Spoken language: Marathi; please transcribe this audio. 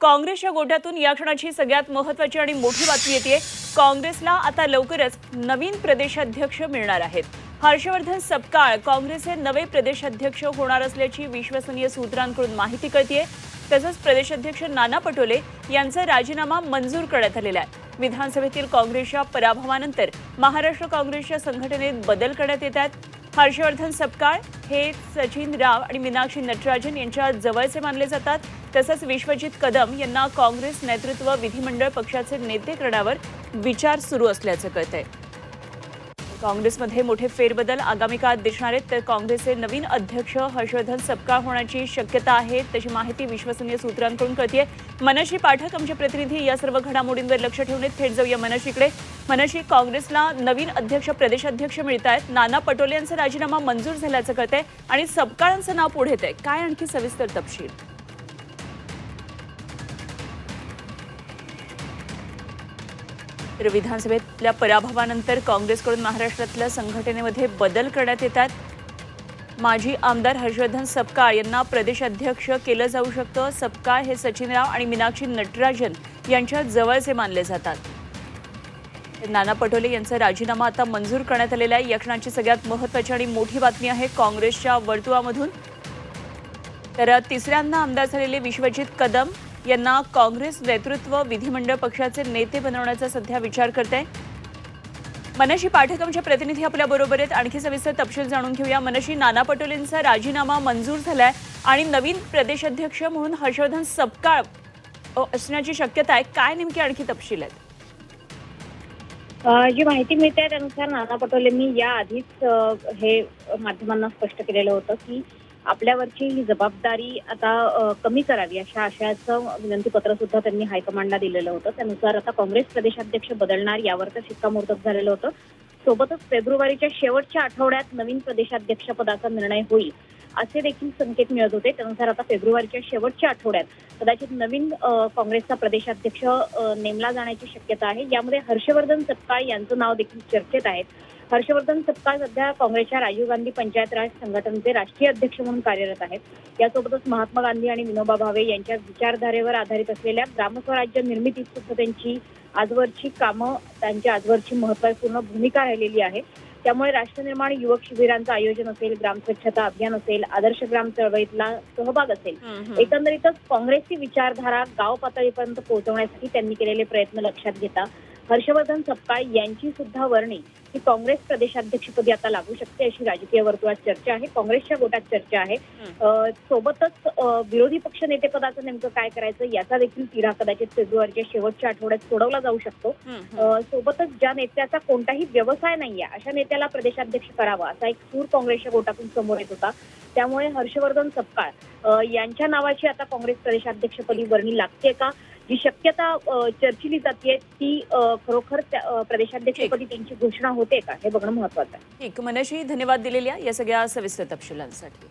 काँग्रेसच्या गोठ्यातून या क्षणाची सगळ्यात महत्वाची आणि मोठी बातमी येते. काँग्रेसला आता लवकरच नवीन प्रदेशाध्यक्ष मिळणार आहेत. हर्षवर्धन सपकाळ काँग्रेसचे नवे प्रदेशाध्यक्ष होणार असल्याची विश्वसनीय सूत्रांकडून माहिती कळतीये. तसंच प्रदेशाध्यक्ष नाना पटोले यांचा राजीनामा मंजूर करण्यात आलेला आहे. विधानसभेतील काँग्रेसच्या पराभवानंतर महाराष्ट्र काँग्रेसच्या संघटनेत बदल करण्यात येत आहेत. हर्षवर्धन सपकाळ हे सचिन राव आणि मीनाक्षी नटराजन यांच्या जवळचे मानले जातात. तसंच विश्वजित कदम यांना काँग्रेस नेतृत्व विधिमंडळ पक्षाचे नेते करण्यावर विचार सुरू असल्याचं कळतंय. काँग्रेसमध्ये मोठे फेरबदल आगामी काळात दिसणार आहेत. तर काँग्रेसचे नवीन अध्यक्ष हर्षवर्धन सपकाळ होण्याची शक्यता आहे. तशी माहिती विश्वसनीय सूत्रांकडून कळतीये. मनशी पाठक आमचे प्रतिनिधी या सर्व घडामोडींवर लक्ष ठेवून थेट जाऊया मनशीकडे मनशी काँग्रेसला नवीन अध्यक्ष प्रदेशाध्यक्ष मिळत आहेत नाना पटोले यांचा राजीनामा मंजूर झाल्याचं कळतंय आणि सपकाळांचं नाव पुढे येत आहे काय आणखी सविस्तर तपशील? तर विधानसभेतल्या पराभवानंतर काँग्रेसकडून महाराष्ट्रातल्या संघटनेमध्ये बदल करण्यात येतात. माजी आमदार हर्षवर्धन सपकाळ यांना प्रदेशाध्यक्ष केलं जाऊ शकतं. सपकाळ हे सचिनराव आणि मीनाक्षी नटराजन यांच्या जवळचे मानले जातात. नाना पटोले यांचा राजीनामा आता मंजूर करण्यात आलेला आहे. या क्षणाची सगळ्यात महत्वाची आणि मोठी बातमी आहे काँग्रेसच्या वर्तुळामधून. तर तिसऱ्यांदा आमदार झालेले विश्वजित कदम यांना काँग्रेस नेतृत्व विधिमंडळ पक्षाचे नेते बनवण्याचा सध्या विचार करत आहे मनशी पाठक आमच्या प्रतिनिधी आपल्या बरोबर आहेत. आणखी सविस्तर तपशील जाणून घेऊया. मनशी नाना पटोलेंचा राजीनामा मंजूर झालाय आणि नवीन प्रदेशाध्यक्ष म्हणून हर्षवर्धन सपकाळ असण्याची शक्यता आहे. काय नेमकी आणखी तपशील आहेत? जी माहिती मिळते त्यानुसार नाना पटोलेंनी या आधीच हे माध्यमांना स्पष्ट केलेलं होतं की आपल्यावरची ही जबाबदारी आता कमी करावी अशा आशयाचं विनंती पत्र सुद्धा त्यांनी हायकमांडला दिलेलं होतं. त्यानुसार आता काँग्रेस प्रदेशाध्यक्ष बदलणार यावर तर शिक्कामोर्तब झालेलं होतं. सोबतच फेब्रुवारीच्या शेवटच्या आठवड्यात नवीन प्रदेशाध्यक्ष पदाचा निर्णय होईल असे देखील संकेत मिळत होते. त्यानुसार आता फेब्रुवारीच्या शेवटच्या आठवड्यात कदाचित नवीन काँग्रेसचा प्रदेशाध्यक्ष नेमला जाण्याची शक्यता आहे. यामध्ये हर्षवर्धन सपकाळ यांचं नाव देखील चर्चेत आहे. हर्षवर्धन सपकाळ सध्या काँग्रेसच्या राजीव गांधी पंचायत राज संघटनेचे राष्ट्रीय अध्यक्ष म्हणून कार्यरत आहेत. यासोबतच महात्मा गांधी आणि विनोबा भावे यांच्या विचारधारेवर आधारित असलेल्या ग्रामस्वराज्य निर्मितीत सुद्धा त्यांची आजवरची कामं त्यांची आजवरची महत्त्वपूर्ण भूमिका राहिलेली आहे. त्यामुळे राष्ट्रनिर्माण युवक शिबिरांचं आयोजन असेल ग्राम स्वच्छता अभियान असेल आदर्श ग्राम चळवळीतला सहभाग असेल. एकंदरीतच काँग्रेसची विचारधारा गाव पातळीपर्यंत पोहोचवण्यासाठी त्यांनी केलेले प्रयत्न लक्षात घेता. हर्षवर्धन सपकाळ यांची सुद्धा वर्णी ही काँग्रेस प्रदेशाध्यक्षपदी आता लागू शकते अशी राजकीय वर्तुळात चर्चा आहे. काँग्रेसच्या गोटात चर्चा आहे. सोबतच विरोधी पक्ष नेतेपदाचं नेमकं काय करायचं याचा देखील तिढा कदाचित फेब्रुवारीच्या शेवटच्या आठवड्यात सोडवला जाऊ शकतो. सोबतच ज्या नेत्याचा कोणताही व्यवसाय नाहीये अशा नेत्याला प्रदेशाध्यक्ष करावा असा एक सूर काँग्रेसच्या गोटातून समोर येत होता. त्यामुळे हर्षवर्धन सपकाळ यांच्या नावाची आता काँग्रेस प्रदेशाध्यक्षपदी वर्णी लागते का? जी शक्यता चर्चिली जाते ती खरोखर प्रदेशाध्यक्षपदी त्यांची घोषणा होते का? हे बघणं महत्वाचं आहे. ठीक. मनशी धन्यवाद दिलेल्या या सगळ्या सविस्तर तपशिलांसाठी.